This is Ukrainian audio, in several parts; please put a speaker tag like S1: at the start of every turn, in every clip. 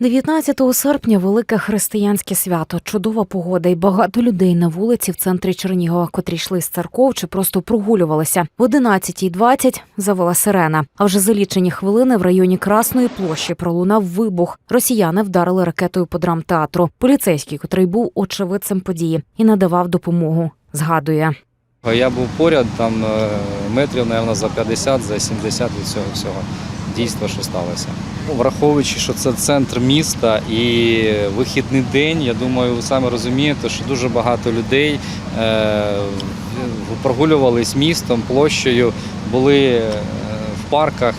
S1: 19 серпня велике християнське свято, чудова погода і багато людей на вулиці в центрі Чернігова, котрі йшли з церков чи просто прогулювалися. В 11.20 завела сирена. А вже за лічені хвилини в районі Красної площі пролунав вибух. Росіяни вдарили ракетою по драмтеатру. Поліцейський, котрий був очевидцем події і надавав допомогу. Згадує.
S2: Я був поряд, там е, метрів, напевно, за 50, за 70 від цього всього дійства, що сталося. Ну, Враховуючи, що це центр міста і вихідний день, я думаю, ви самі розумієте, що дуже багато людей е, прогулювались містом, площею, були е, в парках.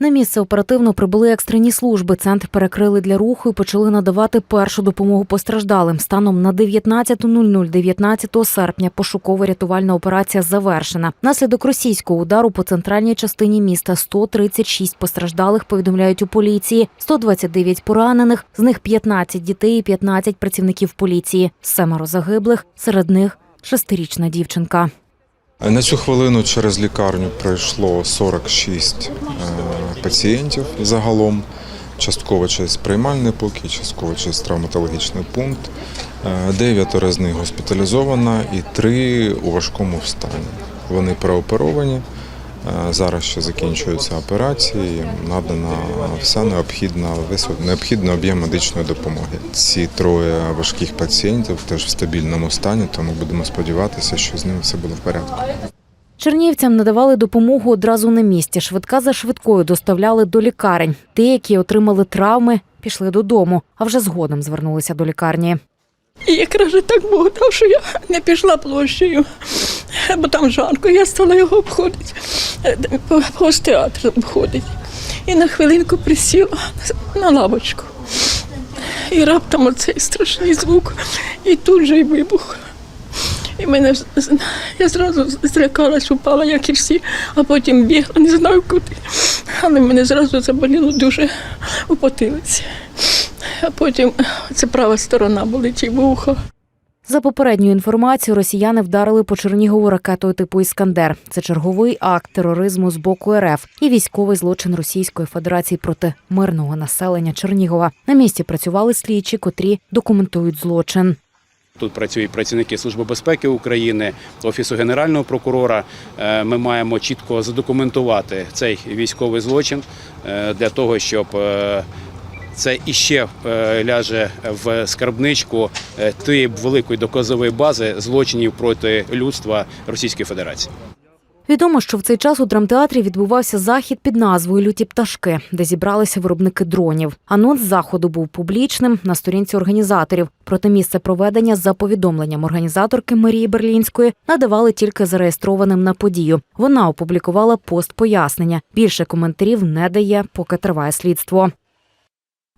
S1: На місце оперативно прибули екстрені служби. Центр перекрили для руху і почали надавати першу допомогу постраждалим. Станом на 19.00 19 серпня пошуково-рятувальна операція завершена. Наслідок російського удару по центральній частині міста 136 постраждалих повідомляють у поліції, 129 поранених, з них 15 дітей і 15 працівників поліції. Семеро загиблих, серед них шестирічна дівчинка.
S3: На цю хвилину через лікарню пройшло 46 е, пацієнтів загалом. Частково через приймальний покій, частково через травматологічний пункт. Е, Дев'ятеро з них госпіталізовано і три у важкому стані. Вони прооперовані. Е, Зараз ще закінчуються операції. Надана вся необхідна необхідний об'єм медичної допомоги. Ці троє важких пацієнтів теж в стабільному стані, тому будемо сподіватися, що з ними все буде в порядку.
S1: Чернігівцям надавали допомогу одразу на місці. Швидка за швидкою доставляли до лікарень. Ті, які отримали травми, пішли додому, а вже згодом звернулися до лікарні.
S4: І якраз так Бог дав, що я не пішла площею, бо там жарко, я стала його обходити, по театр обходить. І на хвилинку присіла на лавочку. І раптом оцей страшний звук, і тут же й вибух. І мене я зразу злякалась, упала, як і всі, а потім бігла, не знаю куди. Але мене зразу заболіло дуже у потилиці. А потім це права сторона болить і вухо.
S1: За попередньою інформацією, росіяни вдарили по Чернігову ракетою типу Іскандер. Це черговий акт тероризму з боку РФ і військовий злочин Російської Федерації проти мирного населення Чернігова. На місці працювали слідчі, котрі документують злочин.
S5: Тут працюють працівники Служби безпеки України, Офісу Генерального прокурора. Е, Ми маємо чітко задокументувати цей військовий злочин е, для того, щоб е, це іще ляже в скарбничку тієї великої доказової бази злочинів проти людства Російської Федерації.
S1: Відомо, що в цей час у драмтеатрі відбувався захід під назвою Люті пташки, де зібралися виробники дронів. Анонс заходу був публічним на сторінці організаторів. Проте місце проведення за повідомленням організаторки Марії Берлінської надавали тільки зареєстрованим на подію. Вона опублікувала пост пояснення. Більше коментарів не дає, поки триває слідство.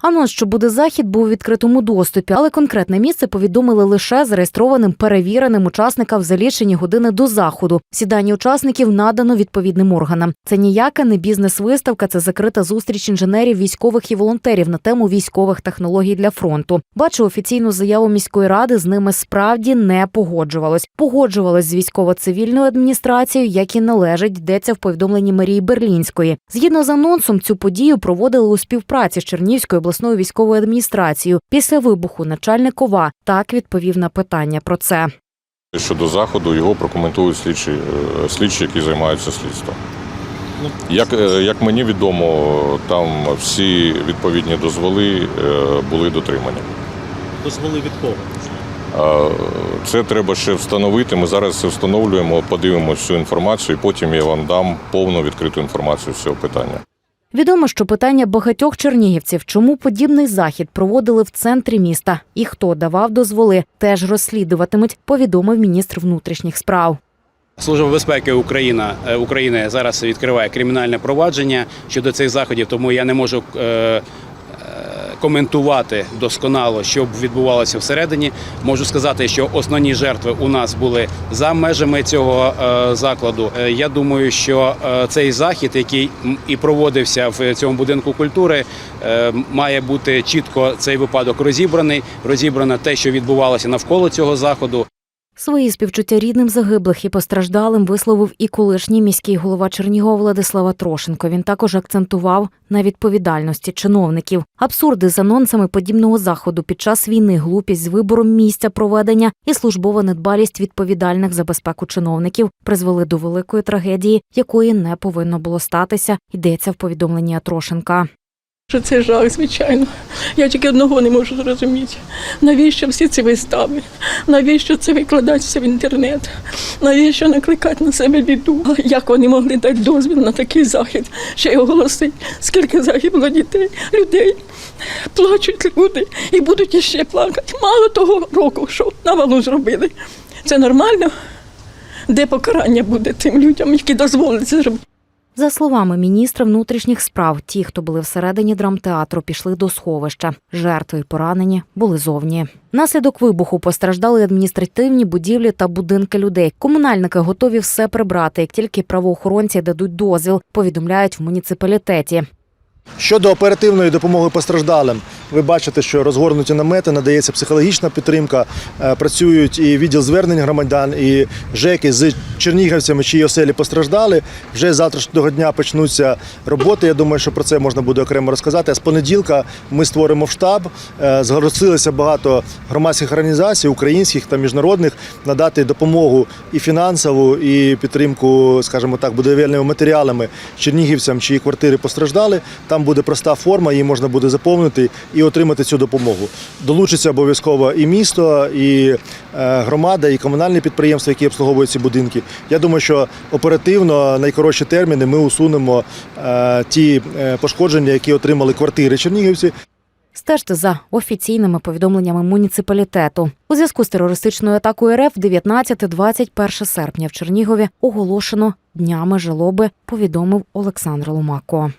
S1: Анонс, що буде захід, був у відкритому доступі, але конкретне місце повідомили лише зареєстрованим перевіреним учасникам за лічені години до заходу. Всі дані учасників надано відповідним органам. Це ніяка не бізнес-виставка, це закрита зустріч інженерів, військових і волонтерів на тему військових технологій для фронту. Бачу офіційну заяву міської ради. З ними справді не погоджувалось. Погоджувалось з військово-цивільною адміністрацією, як і належить, йдеться в повідомленні Марії Берлінської. Згідно з анонсом, цю подію проводили у співпраці з Чернівською обласною військовою адміністрацією. Після вибуху начальник ОВА так відповів на питання про це.
S6: Щодо заходу його прокоментують слідчі, е, слідчі, які займаються слідством. Як, е, як мені відомо, там всі відповідні дозволи е, були дотримані.
S7: Дозволи від кого?
S6: Це треба ще встановити. Ми зараз це встановлюємо, подивимося всю інформацію, і потім я вам дам повну відкриту інформацію з цього питання.
S1: Відомо, що питання багатьох чернігівців, чому подібний захід проводили в центрі міста і хто давав дозволи, теж розслідуватимуть, повідомив міністр внутрішніх справ.
S5: Служба безпеки Україна е, України зараз відкриває кримінальне провадження щодо цих заходів, тому я не можу е, коментувати досконало, що відбувалося всередині. Можу сказати, що основні жертви у нас були за межами цього е, закладу. Е, Я думаю, що е, цей захід, який і проводився в цьому будинку культури, має бути чітко цей випадок розібраний. Розібрано те, що відбувалося навколо цього заходу.
S1: Свої співчуття рідним загиблих і постраждалим висловив і колишній міський голова Чернігова Владислава Трошенко. Він також акцентував на відповідальності чиновників. Абсурди з анонсами подібного заходу під час війни, глупість з вибором місця проведення і службова недбалість відповідальних за безпеку чиновників призвели до великої трагедії, якої не повинно було статися. Йдеться в повідомленні Трошенка.
S4: Що це жах, звичайно. Я тільки одного не можу зрозуміти. Навіщо всі ці вистави? Навіщо це викладатися в інтернет? Навіщо накликати на себе біду? Як вони могли дати дозвіл на такий захід? Ще й оголосить, скільки загибло дітей, людей. Плачуть люди і будуть іще плакати. Мало того року, що навалу зробили. Це нормально? Де покарання буде тим людям, які дозволять це зробити?
S1: За словами міністра внутрішніх справ, ті, хто були всередині драмтеатру, пішли до сховища. Жертви й поранені були зовні. Наслідок вибуху постраждали адміністративні будівлі та будинки людей. Комунальники готові все прибрати, як тільки правоохоронці дадуть дозвіл, повідомляють в муніципалітеті.
S8: Щодо оперативної допомоги постраждалим, ви бачите, що розгорнуті намети, надається психологічна підтримка, е, працюють і відділ звернень громадян, і ЖЕКи з чернігівцями, чиї оселі постраждали. Вже з завтрашнього дня почнуться роботи. Я думаю, що про це можна буде окремо розказати. А з понеділка ми створимо штаб. Е, Зголосилося багато громадських організацій, українських та міжнародних, надати допомогу і фінансову, і підтримку, скажімо так, будівельними матеріалами чернігівцям, чиї квартири постраждали. Там буде проста форма, її можна буде заповнити і отримати цю допомогу. Долучиться обов'язково і місто, і е, громада, і комунальні підприємства, які обслуговують ці будинки. Я думаю, що оперативно найкоротші терміни ми усунемо е, ті е, пошкодження, які отримали квартири чернігівці.
S1: Стежте за офіційними повідомленнями муніципалітету. У зв'язку з терористичною атакою РФ 19-21 серпня в Чернігові оголошено днями жалоби, повідомив Олександр Ломако.